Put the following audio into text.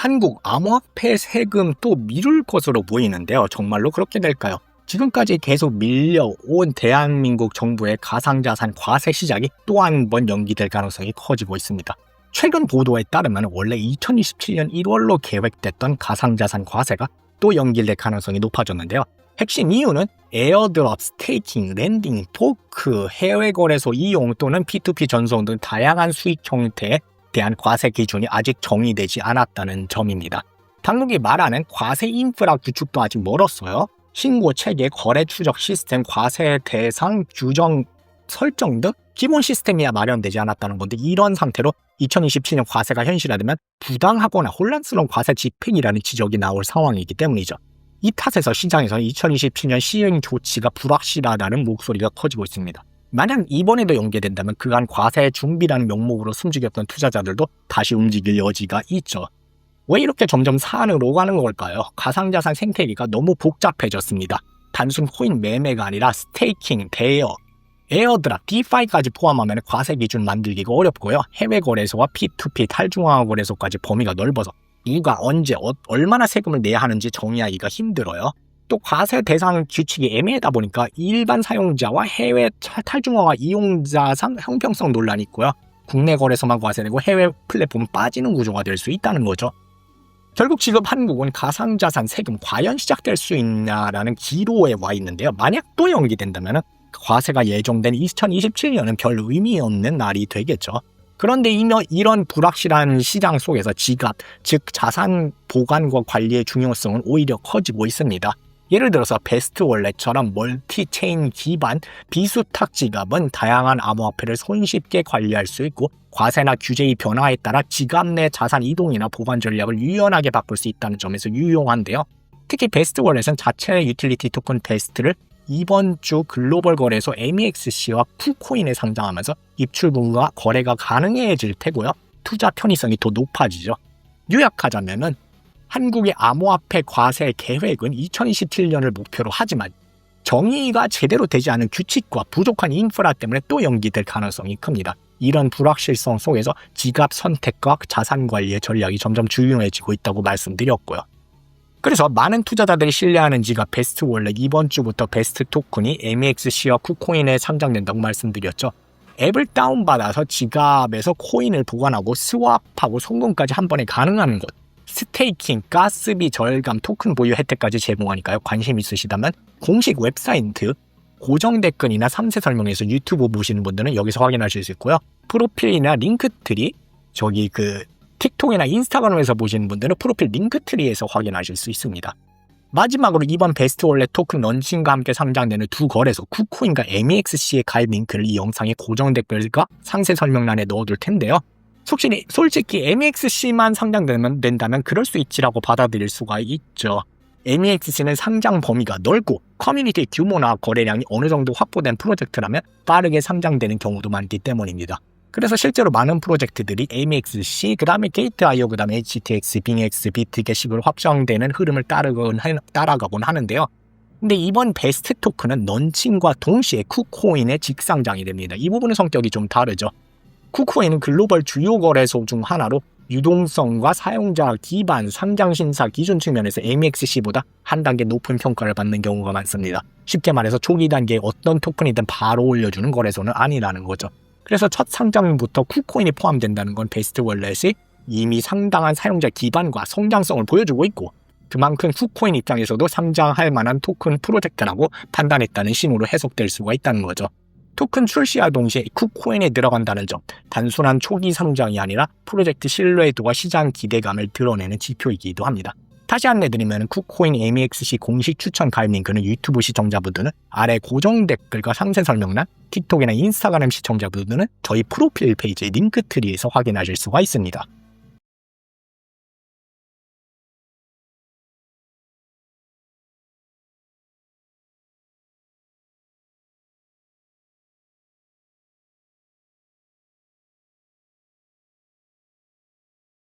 한국 암호화폐 세금 또 미룰 것으로 보이는데요. 정말로 그렇게 될까요? 지금까지 계속 밀려온 대한민국 정부의 가상자산 과세 시작이 또 한 번 연기될 가능성이 커지고 있습니다. 최근 보도에 따르면 원래 2027년 1월로 계획됐던 가상자산 과세가 또 연기될 가능성이 높아졌는데요. 핵심 이유는 에어드롭, 스테이킹, 랜딩, 토크, 해외 거래소 이용 또는 P2P 전송 등 다양한 수익 형태에 대한 과세 기준이 아직 정의되지 않았다는 점입니다. 당국이 말하는 과세 인프라 구축도 아직 멀었어요. 신고 체계, 거래 추적 시스템, 과세 대상 규정 설정 등 기본 시스템이야 마련되지 않았다는 건데 이런 상태로 2027년 과세가 현실화되면 부당하거나 혼란스러운 과세 집행이라는 지적이 나올 상황이기 때문이죠. 이 탓에서 시장에서는 2027년 시행 조치가 불확실하다는 목소리가 커지고 있습니다. 만약 이번에도 연계된다면 그간 과세 준비라는 명목으로 숨죽였던 투자자들도 다시 움직일 여지가 있죠. 왜 이렇게 점점 사안으로 가는 걸까요? 가상자산 생태계가 너무 복잡해졌습니다. 단순 코인 매매가 아니라 스테이킹, 대여, 에어드랍, 디파이까지 포함하면 과세 기준 만들기가 어렵고요. 해외 거래소와 P2P 탈중앙화 거래소까지 범위가 넓어서 누가 언제 어, 얼마나 세금을 내야 하는지 정의하기가 힘들어요. 또 과세 대상 규칙이 애매하다 보니까 일반 사용자와 해외 탈중앙화 이용자상 형평성 논란이 있고요. 국내 거래소만 과세되고 해외 플랫폼은 빠지는 구조가 될 수 있다는 거죠. 결국 지금 한국은 가상자산 세금 과연 시작될 수 있냐라는 기로에 와 있는데요. 만약 또 연기된다면 과세가 예정된 2027년은 별 의미 없는 날이 되겠죠. 그런데 이런 불확실한 시장 속에서 지갑, 즉 자산 보관과 관리의 중요성은 오히려 커지고 있습니다. 예를 들어서 베스트 월렛처럼 멀티체인 기반 비수탁 지갑은 다양한 암호화폐를 손쉽게 관리할 수 있고 과세나 규제의 변화에 따라 지갑 내 자산 이동이나 보관 전략을 유연하게 바꿀 수 있다는 점에서 유용한데요. 특히 베스트 월렛은 자체 유틸리티 토큰 베스트를 이번 주 글로벌 거래소 MEXC와 쿠코인에 상장하면서 입출금과 거래가 가능해질 테고요. 투자 편의성이 더 높아지죠. 요약하자면은 한국의 암호화폐 과세 계획은 2027년을 목표로 하지만 정의가 제대로 되지 않은 규칙과 부족한 인프라 때문에 또 연기될 가능성이 큽니다. 이런 불확실성 속에서 지갑 선택과 자산 관리의 전략이 점점 중요해지고 있다고 말씀드렸고요. 그래서 많은 투자자들이 신뢰하는 지갑 베스트 원래 이번 주부터 베스트 토큰이 MEXC와 쿠코인에 상장된다고 말씀드렸죠. 앱을 다운받아서 지갑에서 코인을 보관하고 스왑하고 송금까지 한 번에 가능한 것. 스테이킹, 가스비 절감, 토큰 보유 혜택까지 제공하니까요. 관심 있으시다면 공식 웹사이트 고정 댓글이나 3세 설명에서 유튜브 보시는 분들은 여기서 확인하실 수 있고요. 프로필이나 링크트리 저기 그 틱톡이나 인스타그램에서 보시는 분들은 프로필 링크트리에서 확인하실 수 있습니다. 마지막으로 이번 베스트 월렛 토큰 런칭과 함께 상장되는 두 거래소 쿠코인과 MEXC의 가입 링크를 이 영상의 고정 댓글과 상세 설명란에 넣어둘 텐데요. 솔직히, 솔직히 MEXC만 상장되면 된다면 그럴 수 있지라고 받아들일 수가 있죠. MEXC는 상장 범위가 넓고 커뮤니티 규모나 거래량이 어느 정도 확보된 프로젝트라면 빠르게 상장되는 경우도 많기 때문입니다. 그래서 실제로 많은 프로젝트들이 AMXC, 그 다음에 게이트.io, 그 다음에 HTX, 빙X, 비트게식으로 확정되는 흐름을 따르곤, 따라가곤 하는데요. 근데 이번 베스트 토큰은 런칭과 동시에 쿠코인의 직상장이 됩니다. 이 부분은 성격이 좀 다르죠. 쿠코인은 글로벌 주요 거래소 중 하나로 유동성과 사용자 기반 상장 신사 기준 측면에서 AMXC보다 한 단계 높은 평가를 받는 경우가 많습니다. 쉽게 말해서 초기 단계에 어떤 토큰이든 바로 올려주는 거래소는 아니라는 거죠. 그래서 첫 상장부터 쿠코인이 포함된다는 건 베스트 월렛이 이미 상당한 사용자 기반과 성장성을 보여주고 있고 그만큼 쿠코인 입장에서도 상장할 만한 토큰 프로젝트라고 판단했다는 신호로 해석될 수가 있다는 거죠. 토큰 출시와 동시에 쿠코인에 들어간다는 점, 단순한 초기 상장이 아니라 프로젝트 신뢰도와 시장 기대감을 드러내는 지표이기도 합니다. 다시 안내드리면 쿠코인 MEXC 공식 추천 가입 링크는 유튜브 시청자분들은 아래 고정 댓글과 상세 설명란, 틱톡이나 인스타그램 시청자분들은 저희 프로필 페이지 링크트리에서 확인하실 수가 있습니다.